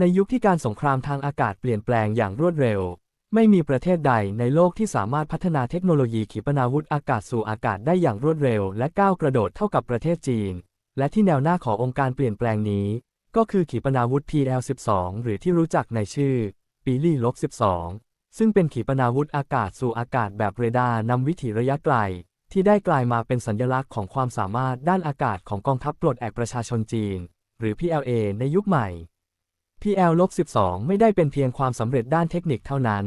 ในยุคที่การสงครามทางอากาศเปลี่ยนแปลงอย่างรวดเร็ว ไม่มีประเทศใดในโลกที่สามารถพัฒนาเทคโนโลยีขีปนาวุธอากาศสู่อากาศได้อย่างรวดเร็ว และก้าวกระโดดเท่ากับประเทศจีน และที่แนวหน้าขององค์การเปลี่ยนแปลงนี้ ก็คือขีปนาวุธ PL-12 หรือที่รู้จักในชื่อปีลี่ลบ12 ซึ่งเป็นขีปนาวุธอากาศสู่อากาศแบบเรดาร์นำวิถีระยะไกล ที่ได้กลายมาเป็นสัญลักษณ์ของความสามารถด้านอากาศของกองทัพปลดแอกประชาชนจีน หรือ PLA ในยุคใหม่ PL-12 ไม่ได้เป็นเพียงความสำเร็จด้านเทคนิคเท่านั้น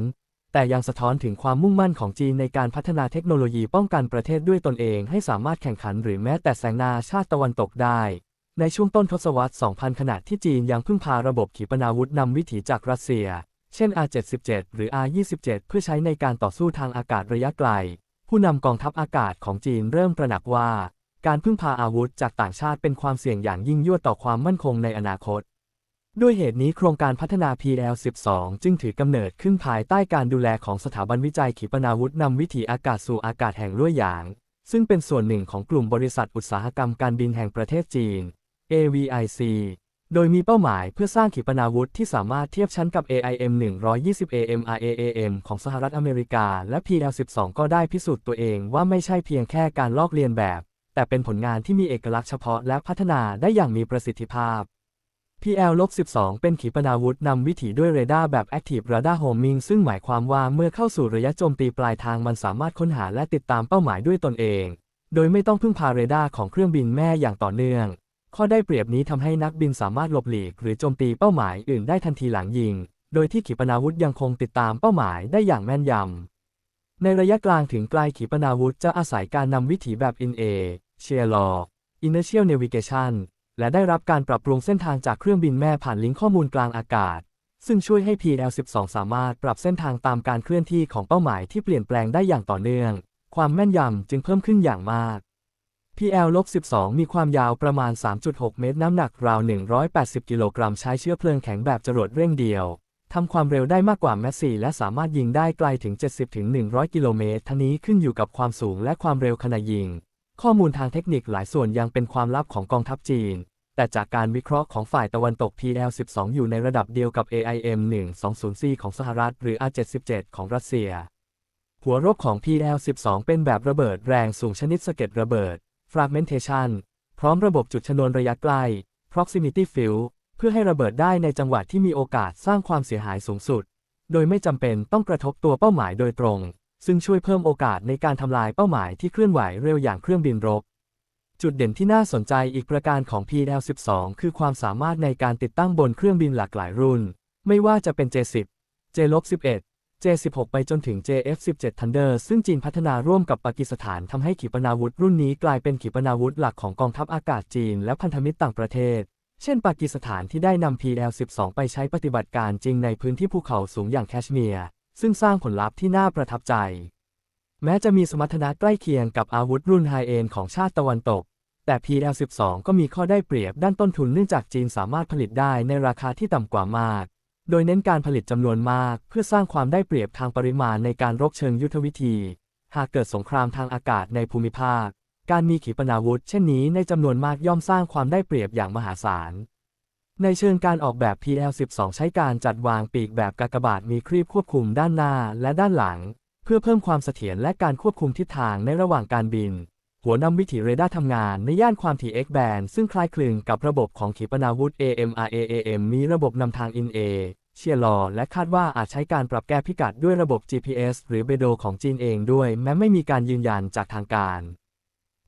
แต่ยังสะท้อนถึงความมุ่งมั่นของจีนในการพัฒนาเทคโนโลยีป้องกันประเทศด้วยตนเองให้สามารถแข่งขันหรือแม้แต่แซงหน้าชาติตะวันตกได้ ในช่วงต้นทศวรรษ 2000 ขณะที่จีนยังพึ่งพาระบบขีปนาวุธนำวิถีจากรัสเซีย เช่น R-77 หรือ R-27 เพื่อใช้ในการต่อสู้ทางอากาศระยะไกล ผู้นำกองทัพอากาศของจีนเริ่มตระหนักว่า การพึ่งพาอาวุธจากต่างชาติเป็นความเสี่ยงอย่างยิ่งยวดต่อความมั่นคงในอนาคต ด้วยเหตุนี้โครงการพัฒนา PL-12 จึงถือกำเนิดขึ้นภายใต้การดูแลของสถาบันวิจัยขีปนาวุธนำวิถีอากาศสู่อากาศแห่งลุ่ยหยาง ซึ่งเป็นส่วนหนึ่งของกลุ่มบริษัทอุตสาหกรรมการบินแห่งประเทศจีน AVIC โดยมีเป้าหมายเพื่อสร้างขีปนาวุธที่สามารถเทียบชั้นกับ AIM 120 AMRAAM ของสหรัฐอเมริกา และ PL-12 ก็ได้พิสูจน์ตัวเองว่าไม่ใช่เพียงแค่การลอกเลียนแบบ แต่เป็นผลงานที่มีเอกลักษณ์เฉพาะและพัฒนาได้อย่างมีประสิทธิภาพ PL-12 เป็นขีปนาวุธนำวิถีด้วยเรดาร์แบบ Active Radar Homing ซึ่งหมายความว่าเมื่อเข้าสู่ระยะโจมตีปลายทางมันสามารถค้นหาและติดตามเป้าหมายด้วยตนเอง โดยไม่ต้องพึ่งพาเรดาร์ของเครื่องบินแม่อย่างต่อเนื่อง ข้อได้เปรียบนี้ทำให้นักบินสามารถหลบหลีก หรือโจมตีเป้าหมายอื่นได้ทันทีหลังยิง โดยที่ขีปนาวุธยังคงติดตามเป้าหมายได้อย่างแม่นยำ ในระยะกลางถึงไกลขีปนาวุธจะอาศัยการนำวิถีแบบ In A Shear Law Inertial Navigation และได้รับการปรับปรุงเส้นทางจากเครื่องบินแม่ผ่านลิงก์ข้อมูลกลางอากาศ ซึ่งช่วยให้ PL-12 สามารถปรับเส้นทางตามการเคลื่อนที่ของเป้าหมายที่เปลี่ยนแปลงได้อย่างต่อเนื่อง ความแม่นยำจึงเพิ่มขึ้นอย่างมาก PL-12 มีความยาวประมาณ 3.6 เมตร น้ำหนักราว 180 กิโลกรัม ใช้เชื้อเพลิงแข็งแบบจรวดเร่งเดียว ทำความเร็วได้มากกว่าแมสซี่และสามารถยิงได้ไกลถึง 70-100 กิโลเมตร ทั้งนี้ขึ้นอยู่กับความสูงและความเร็วขณะยิง ข้อมูลทางเทคนิคหลายส่วนยังเป็นความลับของกองทัพจีน แต่จากการวิเคราะห์ของฝ่ายตะวันตก PL-12 อยู่ในระดับเดียวกับ AIM 120C ของสหรัฐ หรือ R-77 ของรัสเซีย หัวรบของ PL-12 เป็นแบบระเบิดแรงสูงชนิดสะเก็ดระเบิด fragmentation พร้อมระบบจุดชนวนระยะใกล้ proximity field เพื่อให้ระเบิดได้ในจังหวะที่มีโอกาสสร้างความเสียหายสูงสุด โดยไม่จำเป็นต้องกระทบตัวเป้าหมายโดยตรง ซึ่งช่วยเพิ่มโอกาสในการทำลายเป้าหมายที่เคลื่อนไหวเร็วอย่างเครื่องบินรบ จุดเด่นที่น่าสนใจอีกประการของ PL-12 คือความสามารถในการติดตั้งบนเครื่องบินหลากหลายรุ่น ไม่ว่าจะเป็น J10 J-11 J16 ไปจนถึง JF17 Thunder ซึ่งจีนพัฒนาร่วมกับปากีสถานทำให้ขีปนาวุธรุ่นนี้กลายเป็นขีปนาวุธหลักของกองทัพอากาศจีนและพันธมิตรต่างประเทศ เช่น ปากีสถานที่ได้นำ PL-12 ไปใช้ปฏิบัติการจริงในพื้นที่ภูเขาสูงอย่างแคชเมียร์ ซึ่งสร้างผลลัพธ์ที่น่าประทับใจ แม้จะมีสมรรถนะใกล้เคียงกับอาวุธรุ่นไฮเอ็นของชาติตะวันตก แต่ PL-12 ก็มีข้อได้เปรียบด้านต้นทุนเนื่องจากจีนสามารถผลิตได้ในราคาที่ต่ำกว่ามาก โดยเน้นการผลิตจำนวนมาก เพื่อสร้างความได้เปรียบทางปริมาณในการรบเชิงยุทธวิธี หากเกิดสงครามทางอากาศในภูมิภาค การมีขีปนาวุธ เช่นนี้ในจำนวนมากย่อมสร้างความได้เปรียบอย่างมหาศาล ในเชิงการออกแบบ PL-12 ใช้การจัดวางปีกแบบกากบาทมีครีบควบคุมด้านหน้าและด้านหลัง เพื่อเพิ่มความเสถียรและการควบคุมทิศทางในระหว่างการบิน หัวนำวิถีเรดาร์ทำงานในย่านความถี่ X band ซึ่งคล้ายคลึงกับระบบของขีปนาวุธ AMRAAM มีระบบนำทาง In A เชียร์ลอและคาดว่าอาจใช้การปรับแก้พิกัดด้วยระบบ GPS หรือเบโดของจีนเองด้วย แม้ไม่มีการยืนยันจากทางการ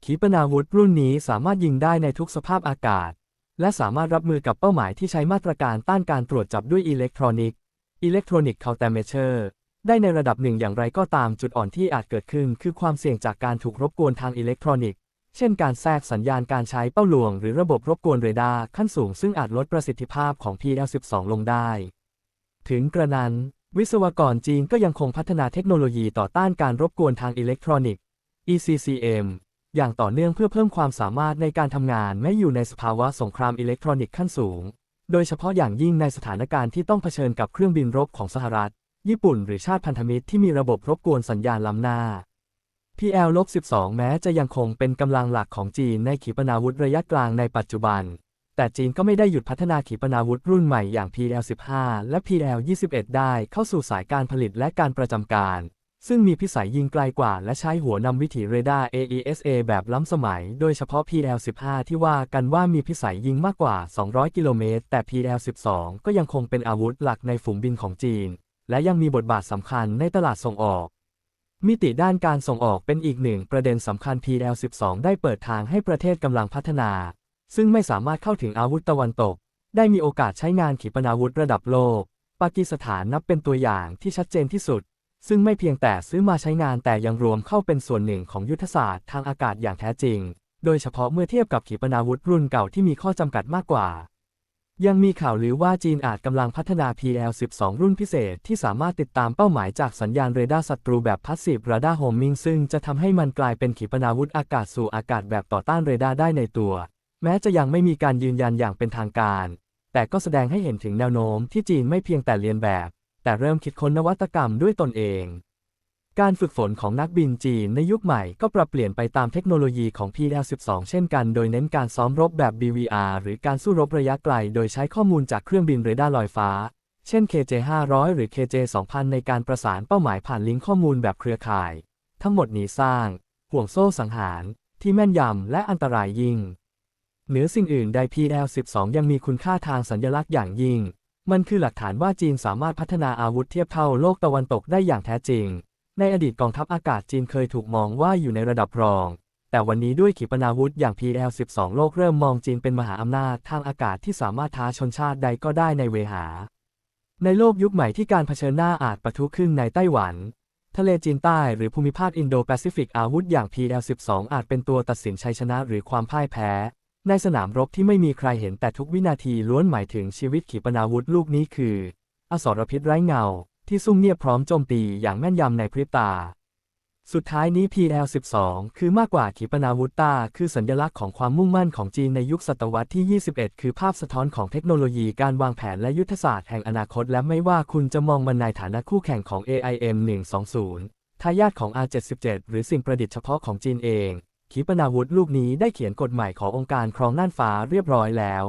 ขีปนาวุธรุ่นนี้สามารถยิงได้ในทุกสภาพอากาศ และสามารถรับมือกับเป้าหมายที่ใช้มาตรการต้านการตรวจจับด้วยอิเล็กทรอนิกส์อิเล็กทรอนิกส์เคาน์เตอร์เมเชอร์ได้ในระดับหนึ่งอย่างไรก็ตามจุดอ่อนที่อาจเกิดขึ้น คือความเสี่ยงจากการถูกรบกวนทางอิเล็กทรอนิกส์ เช่นการแทรกสัญญาณการใช้เป้าลวง หรือระบบรบกวนเรดาร์ขั้นสูงซึ่งอาจลดประสิทธิภาพของ PL-12 ลงได้ ถึงกระนั้น วิศวกรจีนก็ยังคงพัฒนาเทคโนโลยีต่อต้านการรบกวนทางอิเล็กทรอนิกส์ ECCM อย่างต่อเนื่องเพื่อเพิ่มความสามารถในการทำงานแม้อยู่ในสภาวะสงครามอิเล็กทรอนิกส์ขั้นสูง โดยเฉพาะอย่างยิ่งในสถานการณ์ที่ต้องเผชิญกับเครื่องบินรบของสหรัฐ ญี่ปุ่นหรือชาติพันธมิตรที่มีระบบรบกวนสัญญาณล้ำหน้า PL-12 แม้จะยังคงเป็นกำลังหลักของจีนในขีปนาวุธระยะกลางในปัจจุบัน แต่จีนก็ไม่ได้หยุดพัฒนาขีปนาวุธรุ่นใหม่อย่าง PL-15 และ PL-21 ได้เข้าสู่สายการผลิตและการประจำการ ซึ่งมีพิสัยยิงไกลกว่า และใช้หัวนำวิถีเรดาร์ AESA แบบล้ำสมัย โดยเฉพาะ PL-15 ที่ว่ากันว่ามีพิสัยยิงมากกว่า 200 กิโลเมตร แต่ PL-12 ก็ยังคงเป็นอาวุธหลักในฝูงบินของจีน และยังมีบทบาทสำคัญในตลาดส่งออกมิติด้านการส่งออกเป็นอีกหนึ่งประเด็นสำคัญ PL-12 ได้เปิดทางให้ประเทศกำลังพัฒนา ซึ่งไม่สามารถเข้าถึงอาวุธตะวันตก ได้มีโอกาสใช้งานขีปนาวุธระดับโลก ปากีสถานนับเป็นตัวอย่างที่ชัดเจนที่สุด ซึ่งไม่เพียงแต่ซื้อมาใช้งานแต่ยังรวมเข้าเป็นส่วนหนึ่งของยุทธศาสตร์ทางอากาศอย่างแท้จริง โดยเฉพาะเมื่อเทียบกับขีปนาวุธรุ่นเก่าที่มีข้อจำกัดมากกว่า ยังมีข่าวลือว่าจีนอาจกำลังพัฒนา PL-12 รุ่นพิเศษที่สามารถติดตามเป้าหมายจากสัญญาณเรดาร์ศัตรูแบบ Passive Radar Homing ซึ่งจะทำให้มันกลายเป็นขีปนาวุธอากาศสู่อากาศแบบต่อต้านเรดาร์ได้ในตัว แม้จะยังไม่มีการยืนยันอย่างเป็นทางการ แต่ก็แสดงให้เห็นถึงแนวโน้มที่จีนไม่เพียงแต่เรียนแบบ แต่เริ่มคิดค้นนวัตกรรมด้วยตนเอง การฝึกฝนของนักบินจีนในยุคใหม่ก็ปรับเปลี่ยนไปตามเทคโนโลยีของ PL-12 เช่นกัน โดยเน้นการซ้อมรบแบบ BVR หรือการสู้รบระยะไกล โดยใช้ข้อมูลจากเครื่องบินเรดาร์ลอยฟ้า เช่น KJ-500 หรือ KJ-2000 ในการประสานเป้าหมายผ่านลิงก์ข้อมูลแบบเครือข่าย ทั้งหมดนี้สร้าง ห่วงโซ่สังหาร ที่แม่นยำและอันตรายยิ่งเหนือสิ่งอื่นใด PL-12 ยังมีคุณค่าทางสัญลักษณ์อย่างยิ่ง มันคือหลักฐานว่าจีนสามารถพัฒนาอาวุธเทียบเท่าโลกตะวันตกได้อย่างแท้จริง ในอดีตกองทัพอากาศจีนเคยถูกมองว่าอยู่ในระดับรอง แต่วันนี้ด้วยขีปนาวุธอย่าง PL-12 โลกเริ่มมองจีนเป็นมหาอำนาจทางอากาศที่สามารถท้าชนชาติใดก็ได้ในเวหา ในโลกยุคใหม่ที่การเผชิญหน้าอาจปะทุขึ้นในไต้หวัน ทะเลจีนใต้หรือภูมิภาคอินโดแปซิฟิกอาวุธอย่าง PL-12 อาจเป็นตัวตัดสินชัยชนะหรือความพ่ายแพ้ ในสนามรบที่ไม่มีใครเห็นแต่ทุกวินาทีล้วนหมายถึงชีวิตขีปนาวุธลูกนี้คือ อสรพิษไร้เงา ที่ซุ่มเงียบพร้อมโจมตีอย่างแม่นยำในพริบตา สุดท้ายนี้ PL-12 คือมากกว่าขีปนาวุธตา คือสัญลักษณ์ของความมุ่งมั่นของจีนในยุคศตวรรษที่ 21 คือภาพสะท้อนของเทคโนโลยีการวางแผนและยุทธศาสตร์แห่งอนาคต และไม่ว่าคุณจะมองมันในฐานะคู่แข่งของ AIM 120ทายาทของ R77 หรือสิ่งประดิษฐ์เฉพาะของจีนเอง ขีปนาวุธลูกนี้ได้เขียนกฎใหม่ขององค์การครองน่านฟ้าเรียบร้อยแล้ว